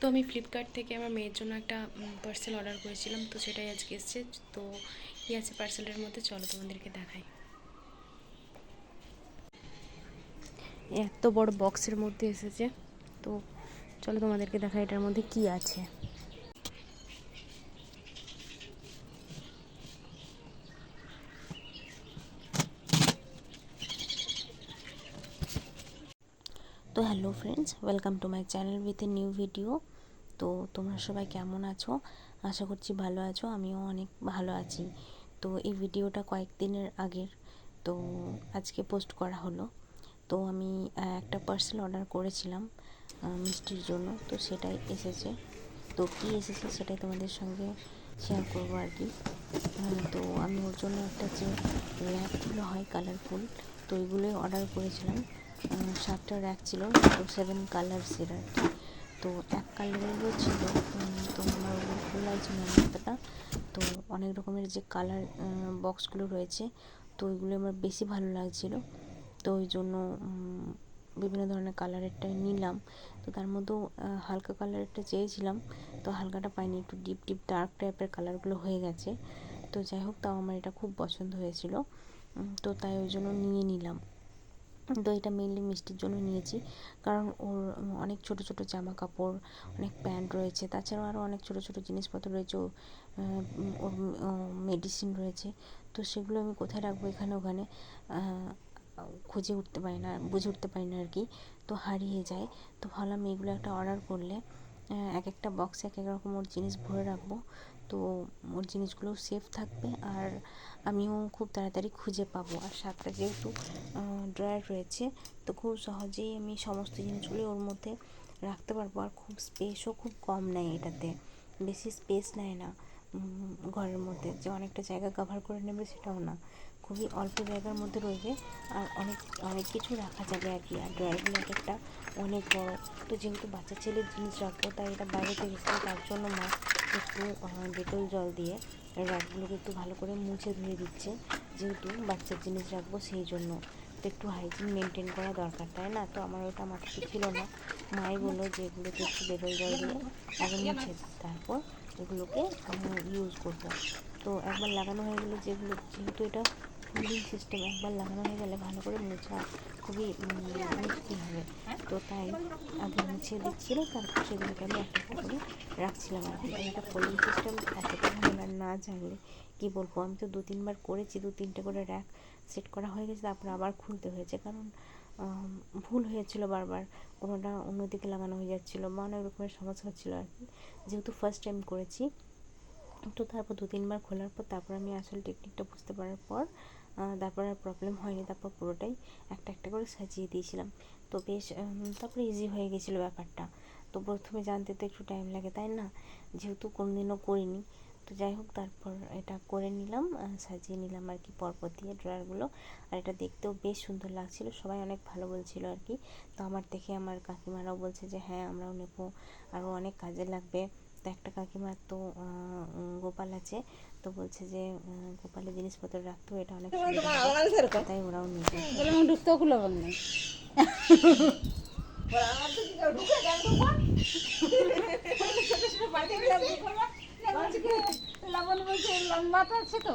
তো আমি ফ্লিপকার্ট থেকে আমার মেয়ের জন্য একটা পার্সেল অর্ডার করেছিলাম, তো সেটাই আজকে এসছে। তো কী আছে পার্সেলের মধ্যে? চলো তোমাদেরকে দেখাই। এত বড় বক্সের মধ্যে এসেছে। তো চলো তোমাদেরকে দেখাই এটার মধ্যে কি আছে। তো hello friends welcome to my channel with a new video তো তোমরা সবাই কেমন আছো? আশা করছি ভালো আছো, আমিও অনেক ভালো আছি। তো এই ভিডিওটা কয়েকদিনের আগের, তো আজকে পোস্ট করা হলো। তো আমি একটা পার্সেল অর্ডার করেছিলাম মিষ্টির জন্য, তো সেটাই এসেছে। তো কী এসেছে সেটাই তোমাদের সঙ্গে শেয়ার করব আর কি। তো আমি ওর জন্য একটা যে র্যাকগুলো হয় কালারফুল তো ওইগুলোই অর্ডার করেছিলাম। সাতটা র্যাক ছিল, তো সেভেন কালারসের আর কি। তো এক কালারেরও ছিল তো আমার ওগুলো না অতটা তো অনেক রকমের যে কালার বক্সগুলো রয়েছে, তো ওইগুলো আমার বেশি ভালো লাগছিল। তো ওই জন্য বিভিন্ন ধরনের কালারেরটা নিলাম। তো তার মধ্যেও হালকা কালারেরটা চেয়েছিলাম, তো হালকাটা পাইনি, একটু ডিপ ডিপ ডার্ক টাইপের কালারগুলো হয়ে গেছে। তো যাই হোক, তাও আমার এটা খুব পছন্দ হয়েছিল। তো তাই ওই জন্য নিয়ে নিলাম। এটা মেনলি মিষ্টির জন্য নিয়েছি। কারণ ওর অনেক ছোটো ছোটো জামা কাপড় অনেক প্যান্ট রয়েছে। তাছাড়াও আরও অনেক ছোটো ছোটো জিনিসপত্র রয়েছে। ওর মেডিসিন রয়েছে। তো সেগুলো আমি কোথায় রাখব এখানে ওখানে? খুঁজে উঠতে পারি না, বুঝে উঠতে পারি না আর কি। তো হারিয়ে যায়। তো ভাবলাম এগুলো একটা অর্ডার করলে এক একটা বক্সে এক এক রকম ওর জিনিস ভরে রাখব। তো ওর জিনিসগুলো সেফ থাকবে আর আমিও খুব তাড়াতাড়ি খুঁজে পাবো। আর সাতটা যেহেতু ড্রয়ার রয়েছে, তো খুব সহজেই আমি সমস্ত জিনিসগুলো ওর মধ্যে রাখতে পারব। আর খুব স্পেসও খুব কম নেয় এটাতে, বেশি স্পেস নেয় না ঘরের মধ্যে। যে অনেকটা জায়গা কভার করে নেবে সেটাও না। খুবই অল্প জায়গার মধ্যে রয়েছে আর অনেক অনেক কিছু রাখা যাবে আর কি। আর ড্রয়ারগুলো এক একটা অনেক বড়। তো যেহেতু বাচ্চা ছেলের জিনিস রাখব, তাই এটা বাইরে থেকে তার জন্য মা একটু ডেটল জল দিয়ে র্যাকগুলোকে একটু ভালো করে মুছে ধুয়ে দিচ্ছে। যেহেতু বাচ্চার জিনিস রাখব, সেই জন্য। তো একটু হাইজিন মেনটেন করা দরকার, তাই না? তো আমার ওটা মাথাতে ছিল না। মাই বলল যে এগুলোকে একটু ডেটল জল দিয়ে আগে মুছে তারপর এগুলোকে ইউজ করব। তো একবার লাগানো হয়ে গেলে যেগুলো, যেহেতু এটা কুলিং সিস্টেম একবার লাগানো হয়ে গেলে ভালো করে মোছা খুবই মুশকিল হবে। তো তাই আগে মুছিয়ে দিচ্ছিল, তারপর সেগুলোকে আমি একটা একটা করে রাখছিলাম। আর কি এটা কুলিং সিস্টেম এতটা ভালো না না জানলে কী বলব? আমি তো দু তিনবার করেছি, দু তিনটে করে র্যাক সেট করা হয়ে গেছে, তারপর আবার খুলতে হয়েছে। কারণ ভুল হয়েছিল বারবার, কোনোটা অন্যদিকে লাগানো হয়ে যাচ্ছিল বা অনেক রকমের সমস্যা হচ্ছিল আর কি। যেহেতু ফার্স্ট টাইম করেছি তো তারপর দু তিনবার খোলার পর তারপর আমি আসল টেকনিকটা বুঝতে পারার পর তারপর আর প্রবলেম হয়নি। তারপর পুরোটাই একটা একটা করে সাজিয়ে দিয়েছিলাম। তো বেশ তারপরে ইজি হয়ে গেছিল ব্যাপারটা। তো প্রথমে জানতে তো একটু টাইম লাগে, তাই না? যেহেতু কোনোদিনও করিনি। তো যাই হোক, তারপর এটা করে নিলাম সাজিয়ে নিলাম আর কি পরপর দিয়ে ড্রয়ারগুলো আর এটা দেখতেও বেশ সুন্দর লাগছিল। সবাই অনেক ভালো বলছিল আর কি। তো আমার দেখে আমার কাকিমারাও বলছে যে হ্যাঁ আমরাও নেব। আরও অনেক কাজে লাগবে। তো একটা কাকিমার তো গোপাল আছে। তো বলছে যে গোপালের জিনিসপত্র রাখতো এটা অনেক তাই ওরাও নেবে ঢুকতেও খুলে বলনি লবণ বলছে লম্বা তো আছে তো